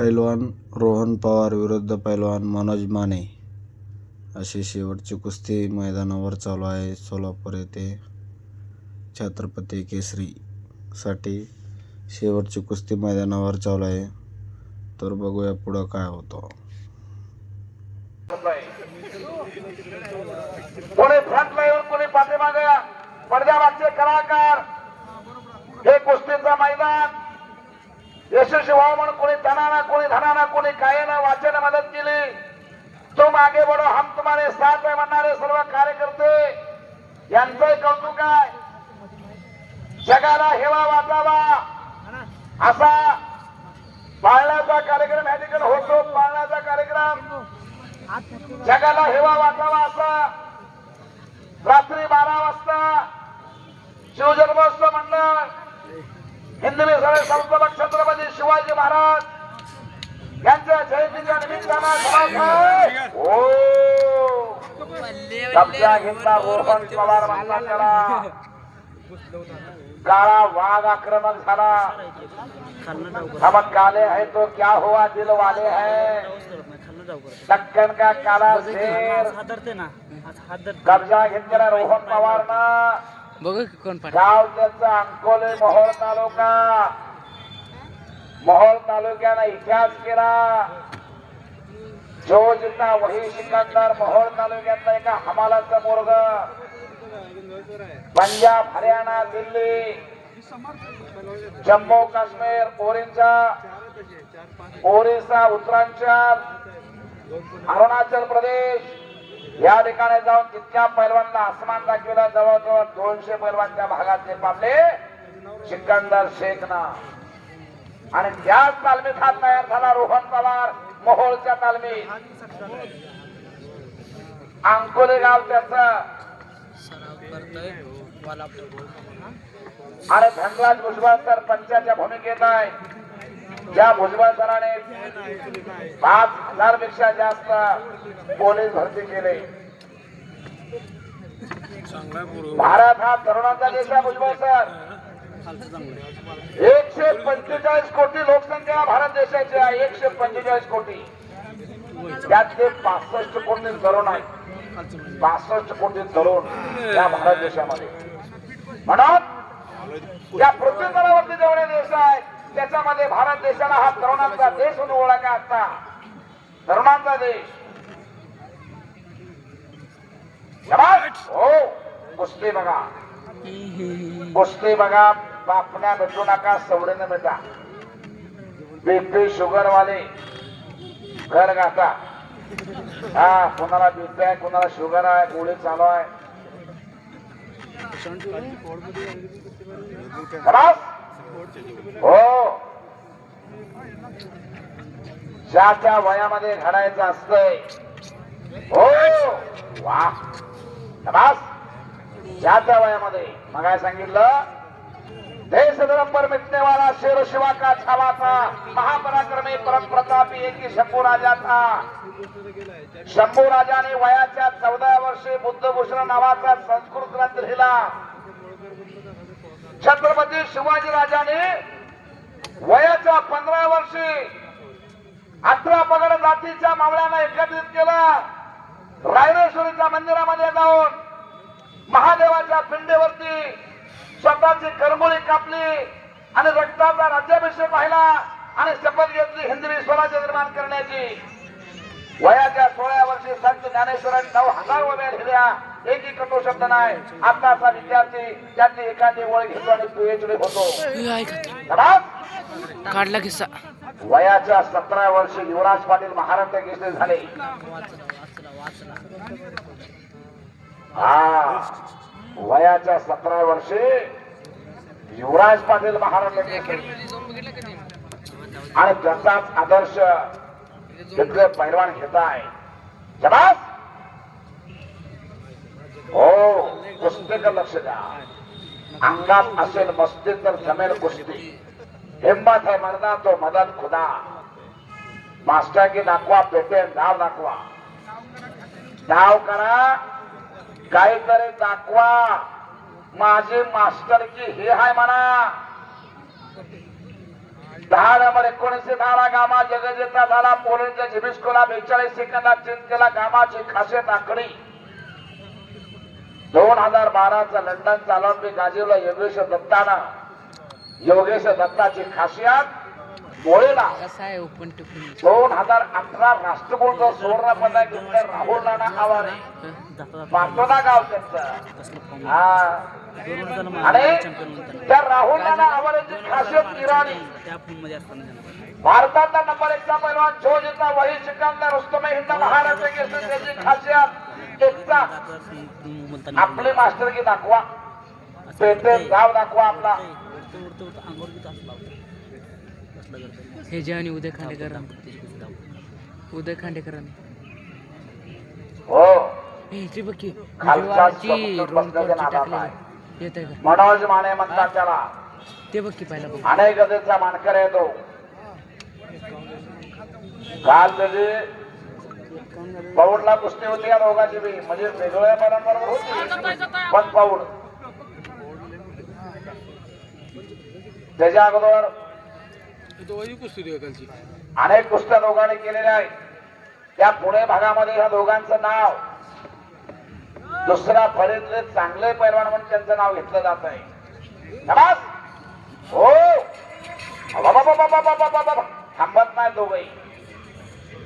पैलवान रोहन पवार विरुद्ध पैलवान मनोज माने. अशी शेवटची कुस्ती मैदानावर चालू आहे. सोलापूर येथे छत्रपती केसरीसाठी शेवटची कुस्ती मैदानावर चालू आहे. तर बघूया पुढं काय होतं. कोणी फ्रंट लाईन कोणी पाठीमाग. पडद्यामागचे कलाकार. हे कुस्तीचं मैदान. यशस्वी व्हावं म्हणून कोणी धनाना कोणी धनाना कोणी कायना वाचायला मदत केली. तुम आगे बडो हम तुम्हारे साथ आहे म्हणणारे सर्व कार्यकर्ते. यांचं कौतुक आहे. जगाला हेवा वाटावा. असा पाळण्याचा कार्यक्रम या ठिकाणी होतो पाळण्याचा कार्यक्रम. जगाला हेवा वाटावा असा. रात्री बारा वाजता शिवजन्मोत्सव म्हणणार हिंदवी सगळे संस्थापक छत्रपती शिवाजी महाराज यांच्या जयंतीच्या निमित्तानं हो. कब्जा घेतला रोहन पवार म्हणला त्याला. काळा वाघ आक्रमक झाला. हम काले है तो क्या हुआ दिल वाले है. दक्कन का काला शेर. कब्जा घेतलेला रोहन पवारनं. बघू कोण पाठ गाव त्याचा अंकोले मोहोळ तालुका. मोहोळ तालुक्यानं इतिहास केला. जो जिल्हा वही सिकंदर मोहोळ तालुक्यातला एका हमालाचा मुर्ग पंजाब हरियाणा दिल्ली. जम्मू काश्मीर ओरिसा ओरिसा उत्तरांचल. अरुणाचल प्रदेश. या ठिकाणी जाऊन तितक्या पैलवानला आसमान दाखविला जवळजवळ दोनशे पैलवानच्या भागातले पाडले सिकंदर शेखना आणि त्याच तालमीत हा तयार झाला रोहन पवार मोहोळच्या तालमीत. अंकोले गाव त्याच. आणि धनराज भुजबळ सर पंचाच्या भूमिकेत आहे. ज्या भुजबळ सराने पाच हजारपेक्षा जास्त पोलीस भरती केले. भारत हा तरुणांचा देश आहे भुजबळ सर एकशे पंचेचाळीस कोटी लोकसंख्या भारत देशाची आहे. एकशे पंचेचाळीस कोटी. त्यातले पासष्ट कोटी तरुण आहेत. पासष्ट कोटी तरुण या भारत देशामध्ये. म्हणून या पृथ्वी तलावरती जेवढे देश आहेत त्याच्यामध्ये भारत देशाला हा तरुणांचा देश म्हणून ओळखा आता. तरुणांचा देश. हो कुस्ती बघा. कुस्ती बघा बापण्या भेटू नका सवडीने भेटा. बीपी शुगर वाले घर गाता हा कोणाला बीपी आहे कोणाला शुगर आहे गोळी चालू आहे. हो ज्या त्या वयामध्ये घडायचं असतंय. हो! वा! ज्या त्या वयामध्ये मग काय सांगितलं? देश धर्म पर मिटने वाला शेर शिवा का छावा था महापराक्रमी परम प्रतापी एक शंभू राजा था शंभू राजाने वयाच्या चौदा वर्षी बुद्धभूषण नावाचा संस्कृत ग्रंथ लिहिला. छत्रपती शिवाजी राजाने वयाच्या पंधरा वर्षी अठरा पगड जातीच्या मावळ्यांना एकत्रित केलं. रायरेश्वरीच्या मंदिरामध्ये जाऊन महादेवाच्या पिंडेवरती स्वतःची करमुळी कापली आणि रक्ताचा राज्याभिषेक पाहिला आणि शपथ घेतली हिंदवी स्वराज्य निर्माण करण्याची. वयाच्या सोळा वर्षी संत ज्ञानेश्वरांनी नऊ हजार वगैरे लिहिल्या. एकही कटू शब्द नाही. आताचा विद्यार्थी त्यांनी एखादी ओळ घेतो आणि पीएचडी होतो. काढला किस्सा. वयाच्या सतरा वर्षी युवराज पाटील महाराष्ट्र केसरी झाले. हा वयाच्या सतरा वर्षी युवराज पाटील महाराष्ट्र केसरी आणि त्यांचाच आदर्श तिथले पैलवान घेत आहे शबास! हो पुस्तक लक्ष द्या. अंगात असेल मस्ती तर जमेल कुस्ती. हिम्मत है मरना तो मदद खुदा. मास्टर की दाखवा पेटे धाव दाखवा. धाव करा काहीतरी दाखवा. माझी मास्टर की हे हाय म्हणा. दहा नंबर एकोणीसशे दहाला गामा जगजेता झाला. पोलंडच्या झिबिस्कोला बेचाळीस सेकंदात चेंज केला गामाची खासियत आखणी दोन हजार बाराचा लंडनचा ऑलिम्पिक गाजवला योगेश दत्तानं. योगेश दत्ताची खासियत मोळेला. दोन हजार अठरा राष्ट्रकुलचा सुवर्ण पदक जिंकलं राहुल नाना आवारे. पाटोदा गाव त्यांचं. हा. आणि त्या राहुल नाना आवारेची खासियत इराणी. भारताचा नंबर एकचा पैलवान जो जिंकला वही सिकंदर रुस्तम हिंद महाराष्ट्र केसरी त्याची खासियत. आपली मास्टर की दाखवा. गाव दाखवा आपला. हे जे आणि उदय खांडेकर. उदय खांडेकर. हो. ह्याची बघ. येत आहे. मनोज माने म्हणतात त्याला. ते बघ की पहिला अनेक गजेचा मानकर आहे तो. काल त्याची पाऊलला कुस्ती होती या दोघांची बी. म्हणजे वेगवेगळ्या परंपरा होती. पण पाऊड त्याच्या अगोदर अनेक कुस्त्या दोघांनी केलेल्या आहेत. त्या पुणे भागामध्ये ह्या दोघांचं नाव दुसऱ्या फळीतले चांगले पैलवान म्हणून त्यांचं नाव घेतलं जात आहे. हो. थांबत नाही दोघही.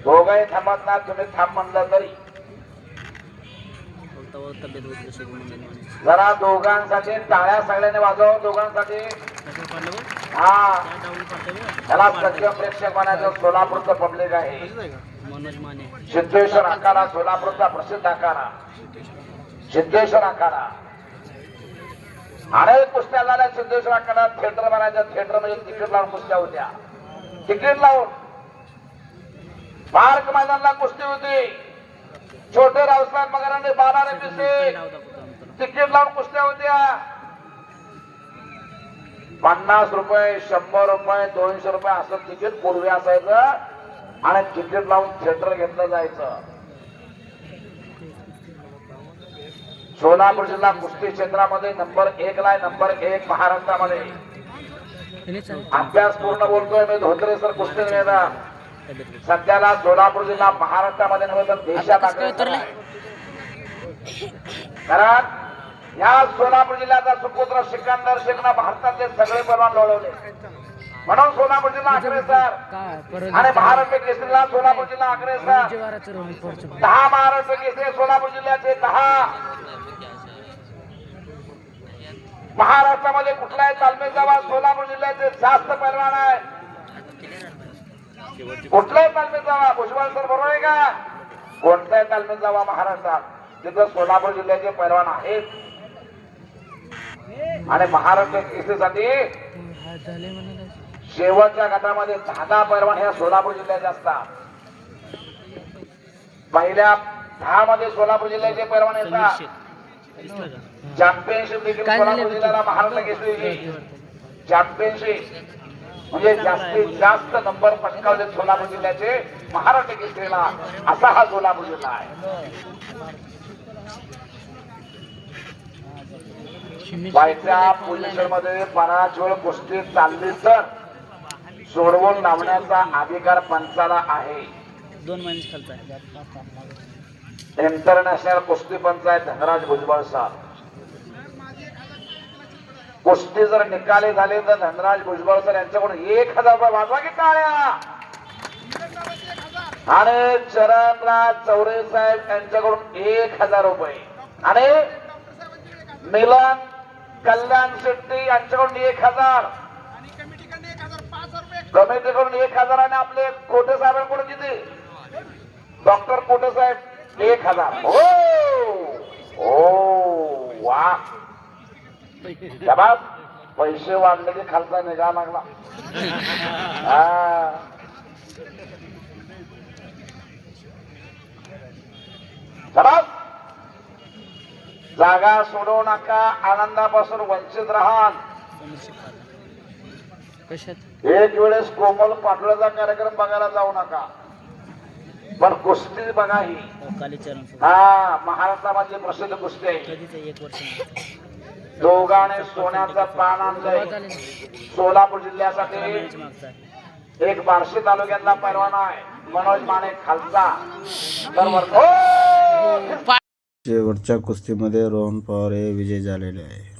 दोघही थांबत ना तुम्ही थांब म्हणलं तरी. जरा दोघांसाठी टाळ्या सगळ्यांनी वाजव दोघांसाठी. हा. त्याला सत्य प्रेक्षक म्हणायचं सोलापूरचं पब्लिक आहे. सिद्धेश्वर आकारा सोलापूरचा प्रसिद्ध आकारा. सिद्धेश्वर आकारा. अनेक कुस्त्या झाल्या सिद्धेश्वर आकारा थिएटर म्हणायचं थिएटर म्हणजे तिकीट लावून कुस्त्या होत्या. तिकीट लावून. पार्क मैदानला कुस्ती होती. छोटे रावसाहेब मगरांनी बारा पिसे तिकीट लावून कुस्त्या होत्या. पन्नास रुपये शंभर रुपये दोनशे रुपये असं तिकीट पूर्वी असायचं आणि तिकीट लावून थिएटर घेतलं जायचं. सोलापूर जिल्हा कुस्ती क्षेत्रामध्ये नंबर एक ला आहे, नंबर एक महाराष्ट्रामध्ये. अभ्यास पूर्ण बोलतोय मी धोत्रे सर कुस्ती मैदान सध्याला सोलापूर जिल्हा महाराष्ट्रामध्ये नव्हे तर देशात. कारण या सोलापूर जिल्ह्याचा सुपुत्र सिकंदर शेखनं भारतातले सगळे परवान लढवले म्हणून सोलापूर जिल्हा अग्रेसर. आणि महाराष्ट्र केसरीला सोलापूर जिल्हा अग्रेसर. दहा महाराष्ट्र केसरी सोलापूर जिल्ह्याचे दहा. महाराष्ट्रामध्ये कुठलाही तालमीत जावा सोलापूर जिल्ह्याचे जास्त पैलवान आहे. कुठल्याही तालमीत जावा. भुजबळ सर बरोबर आहे का? कोणत्याही तालमीत जावा महाराष्ट्रात. तिथं सोलापूर जिल्ह्याचे पैलवान आहेत. आणि महाराष्ट्र केसरीसाठी शेवटच्या गटामध्ये दहा दहा पैलवान ह्या सोलापूर जिल्ह्याचे असतात. पहिल्या दहा मध्ये सोलापूर जिल्ह्याचे पैलवान येतात चॅम्पियनशिप देखील सोलापूर? जिल्ह्याला महाराष्ट्र केसरीची. चॅम्पियनशिप म्हणजे जास्तीत जास्त नंबर पटकावले सोलापूर जिल्ह्याचे महाराष्ट्र केसरीला असा हा सोलापूर जिल्हा आहे. बायच्या पोझिशनमध्ये बराच वेळ कुस्ती चालली तर सोडवून लावण्याचा अधिकार पंचाला आहे. दोन महिने इंटरनॅशनल कुस्ती पंचायत धनराज भुजबळ सर. गोष्टी जर निकाले झाले तर धनराज भुजबळ सर यांच्याकडून एक हजार रुपये वाजवा की टाळ्या आणि चरणराज चौरे साहेब यांच्याकडून एक हजार रुपये. आणि मिलन कल्याण शेट्टी यांच्याकडून एक हजार. कमिटीकडून एक हजार आणि आपले कोटे साहेबांकडून किती? डॉक्टर कोटे साहेब एक हजार. हो! हो वा. शाबास पैसे वाढले की खालचा निघा लागला. शाबास जागा सोडवू नका आनंदापासून वंचित राहाल कशात? एक वेळेस कोमल पाटोळ्याचा कार्यक्रम बघायला जाऊ नका. पण कुस्ती बघा ही. हा महाराष्ट्रामधली प्रसिद्ध कुस्ती आहे. दोघाने सोन्याचा पान आणलंय. सोलापूर जिल्ह्यासाठी एक बार्शी तालुक्यातला परवाना आहे मनोज माने खालसा शेवटच्या कुस्तीमध्ये रोहन पवार हे विजय झालेले आहे.